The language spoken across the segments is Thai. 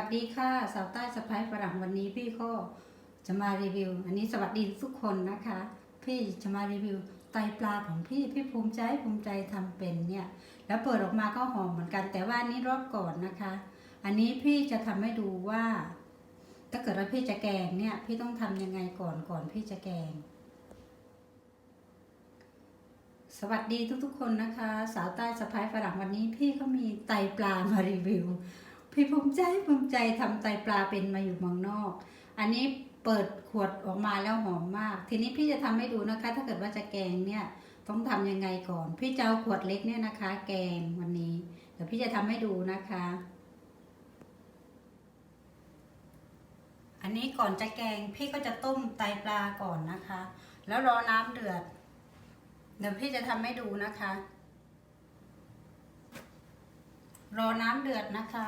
วัสดีค่ะสาวใต้สะพ้ายฝรั่งวันนี้พี่ก็จะมารีวิว อันนี้สวัสดีทุกคนนะคะ พี่จะมารีวิวไตปลาของพี่พี่ภูมิใจภูมิใจทำเป็นเนี่ย แล้วเปิดออกมาก็หอมเหมือนกัน แต่ว่านนี้รอบก่อนนะคะ อันนี้พี่จะทำให้ดูว่า ถ้าเกิดว่าพี่จะแกงเนี่ย พี่ต้องทำยังไงก่อนก่อนพี่จะแกง สวัสดีทุกๆคนนะคะ สาวใต้สะพ้ายฝรั่งวันนี้พี่ก็มีไตปลามารีวิว พี่ภูมิใจภูมิใจทำไตปลาเป็นมาอยู่เมืองนอก อันนี้เปิดขวดออกมาแล้วหอมมาก ทีนี้พี่จะทำให้ดูนะคะ ถ้าเกิดว่าจะแกงเนี่ยต้องทำยังไงก่อน พี่จะเอาขวดเล็กเนี่ยนะคะ แกงวันนี้ เดี๋ยวพี่จะทำให้ดูนะคะ อันนี้ก่อนจะแกงพี่ก็จะต้มไตปลาก่อนนะคะ แล้วรอน้ำเดือด เดี๋ยวพี่จะทำให้ดูนะคะ รอน้ำเดือดนะคะ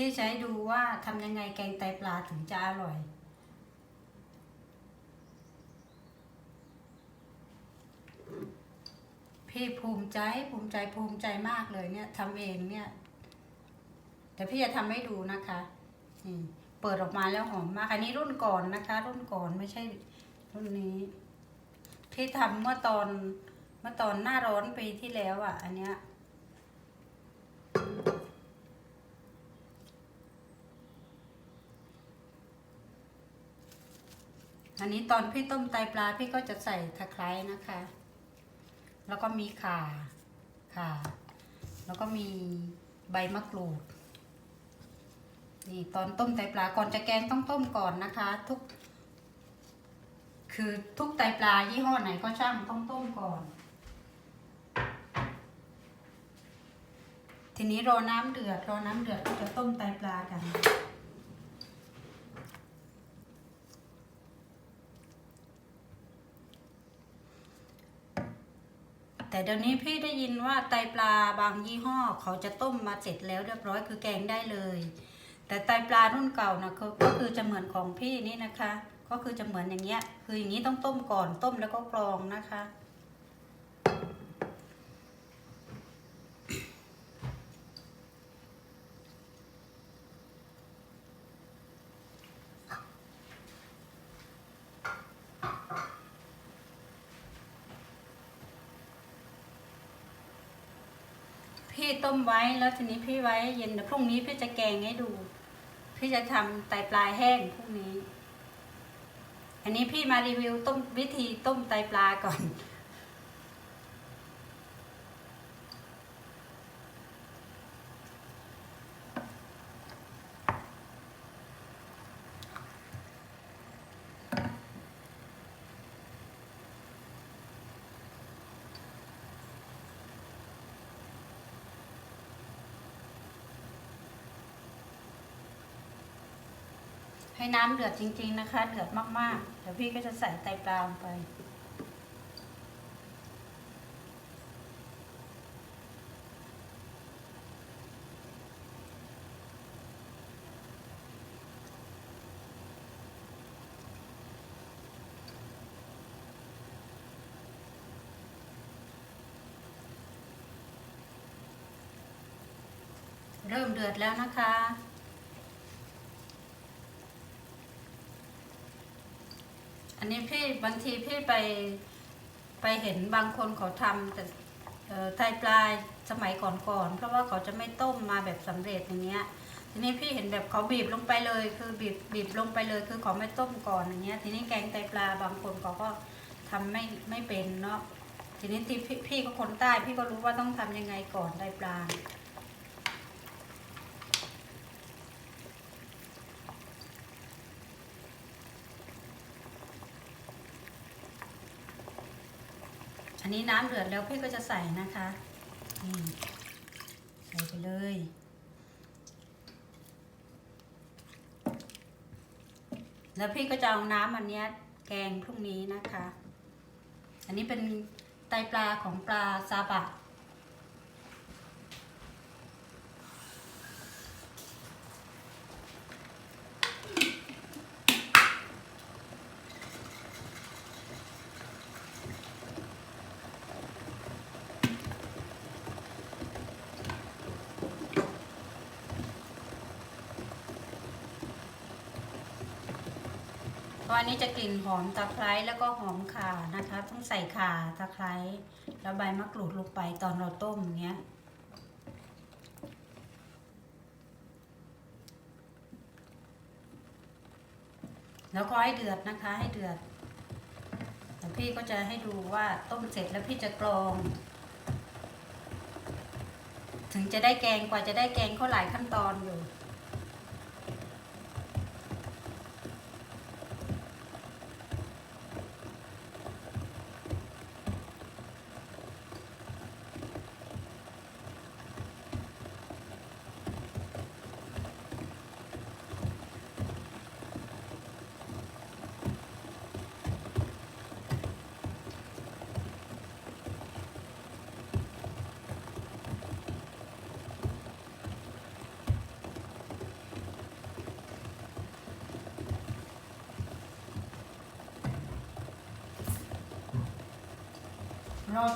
พี่ให้ดูว่าทำยังไงแกงไตปลาถึงจะอร่อย พี่ภูมิใจภูมิใจภูมิใจมากเลยเนี่ยทำเองเนี่ย แต่พี่จะทำให้ดูนะคะนี่เปิดออกมาแล้วหอมมากอันนี้รุ่นก่อนนะคะ รุ่นก่อนไม่ใช่รุ่นนี้ พี่ทำเมื่อตอนเมื่อตอนหน้าร้อนปีที่แล้วอะ อันเนี้ย อันนี้ตอนพี่ต้มไตปลาพี่ก็จะใส่ตะไคร้นะคะ แล้วก็มีข่าข่า แล้วก็มีใบมะกรูด นี่ตอนต้มไตปลาก่อนจะแกงต้องต้มก่อนนะคะ ทุก คือทุกไตปลายี่ห้อไหนก็ช่างต้องต้มก่อน ทีนี้รอน้ำเดือดรอน้ำเดือดก็จะต้มไตปลากัน แต่เดี๋ยวนี้พี่ได้ยินว่าไตปลาบางยี่ห้อเขาจะต้มมาเสร็จแล้วเรียบร้อยคือแกงได้เลย แต่ไตปลารุ่นเก่านะก็ก็คือจะเหมือนของพี่นี่นะคะ ก็คือจะเหมือนอย่างเงี้ยคืออย่างนี้ต้องต้มก่อนต้มแล้วก็กรองนะคะ พี่ต้มไว้แล้วทีนี้พี่ไว้เย็นเดี๋ยวพรุ่งนี้พี่จะแกงให้ดู พี่จะทำไตปลาแห้งพรุ่งนี้ อันนี้พี่มารีวิวต้มวิธีต้มไตปลาก่อน ให้น้ำเดือดจริง ๆ นะคะ เดือดมากๆ เดี๋ยวพี่ก็จะใส่ไตปลาลงไป เริ่มเดือดแล้วนะคะ นนี้พี่บางทีพี่ไปไปเห็นบางคนเขาทำแต่ไตปลายสมัยก่อนๆเพราะว่าเขาจะไม่ต้มมาแบบสำเร็จอย่างเงี้ย ทีนี้พี่เห็นแบบเขาบีบลงไปเลย คือบีบบีบลงไปเลย คือเขาไม่ต้มก่อนอย่างเงี้ย ทีนี้แกงไตปลาบางคนเขาก็ทำไม่ไม่เป็นเนาะทีนี้ที่พี่ก็คนใต้พี่ก็รู้ว่าต้องทำยังไงก่อนไตปลา นนี้น้ำเดือดแล้วพี่ก็จะใส่นะคะนี่ใส่ไปเลยแล้วพี่ก็จะเอาน้ำอันนี้แกงพรุ่งนี้นะคะ อันนี้เป็นไตปลาของปลาซาบะ ราะอันนี้จะกลิ่นหอมตะไคร้แล้วก็หอมข่านะคะ ต้องใส่ข่าตะไคร้แล้วใบมะกรูดลงไปตอนเราต้มอย่างเงี้ยแล้วก็ให้เดือดนะคะให้เดือดแต่พี่ก็จะให้ดูว่าต้มเสร็จแล้วพี่จะกรอง ถึงจะได้แกงกว่าจะได้แกงก็หลายขั้นตอนอยู่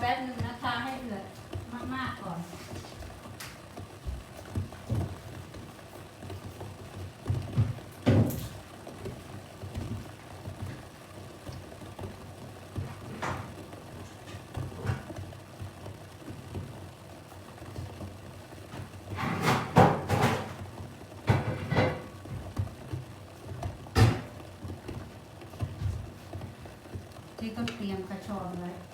แป๊บนึงนะคะให้เดือดมากๆก่อน ที่ก็เตรียมกระชอนไว้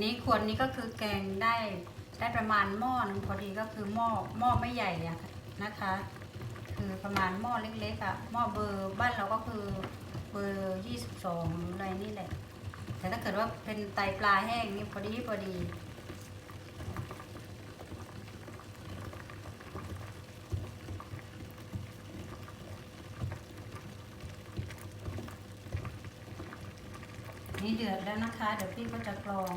นนี้ควรนี้ก็คือแกงได้ได้ประมาณหม้อหนึงพอดีก็คือหม้อหม้อไม่ใหญ่อะนะคะ คือประมาณหม้อเล็กๆอะหม้อเบอร์บ้านเราก็คือเบอร์ยี่สิบสองอะไรนี่แหละแต่ถ้าเกิดว่าเป็นไตปลาแห้งนี่พอดีพอดี เดือดแล้วนะคะ เดี๋ยวพี่ก็จะกรอง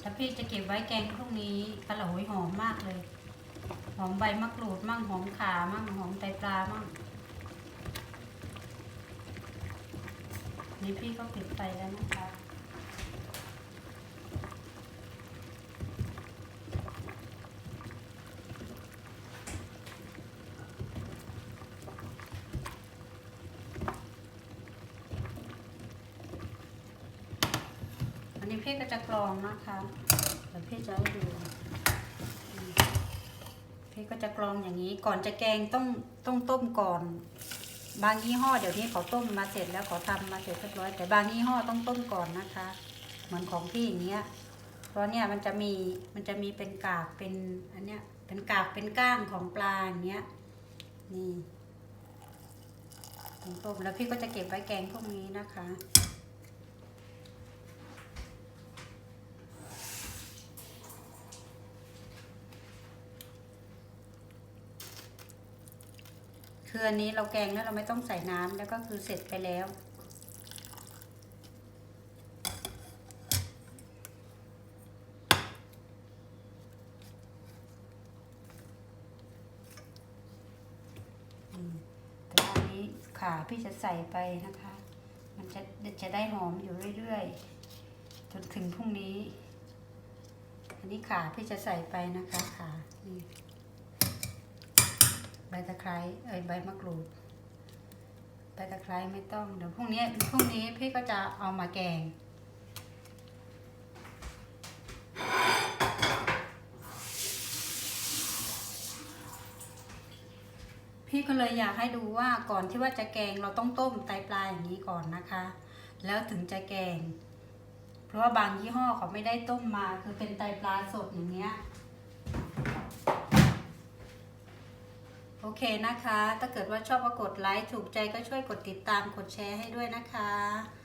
แล้วพี่จะเก็บไว้แกงพรุ่งนี้กระโหลยหอมมากเลย หอมใบมะกรูดมั่งหอมขามั่งหอมไตปลามั่งนี่พี่ก็ปิดไฟแล้วนะคะ อั นนี้พี่ก็จะกรองนะคะเดี๋ยวพี่จะให้ดูพี่ก็จะกรองอย่างนี้ ก่อนจะแกงต้องต้องต้มก่อน บางยี่ห้อเดี๋ยวนี้เขาต้มมาเสร็จแล้วเขาทำมาเสร็จเรียบร้อย แต่บางยี่ห้อต้องต้มก่อนนะคะ เหมือนของพี่อย่างเงี้ยเพราะเนี่ยมันจะมีมันจะมีเป็นกากเป็นอันเนี้ยเป็นกากเป็นก้างของปลาอย่างเงี้ยนี่ต้มแล้วพี่ก็จะเก็บไว้แกงพวกนี้นะคะ คืออันนี้เราแกงแล้วเราไม่ต้องใส่น้ำแล้วก็คือเสร็จไปแล้วอืมแต่ว่าอันนี้ขาพี่จะใส่ไปนะคะ มันจะจะได้หอมอยู่เรื่อยๆ จนถึงพรุ่งนี้ อันนี้ขาพี่จะใส่ไปนะคะขานี่ ใบตะไคร้เอ้ยใบมะกรูดใบตะไคร้ไม่ต้องเดี๋ยวพรุ่งนี้พรุ่งนี้พี่ก็จะเอามาแกงพี่ก็เลยอยากให้ดูว่าก่อนที่ว่าจะแกงเราต้องต้มไตปลาอย่างนี้ก่อนนะคะ แล้วถึงจะแกง เพราะว่าบางยี่ห้อเขาไม่ได้ต้มมาคือเป็นไตปลาสดอย่างเงี้ย โอเคนะคะ ถ้าเกิดว่าชอบก็กดไลค์ ถูกใจก็ช่วยกดติดตาม กดแชร์ให้ด้วยนะคะ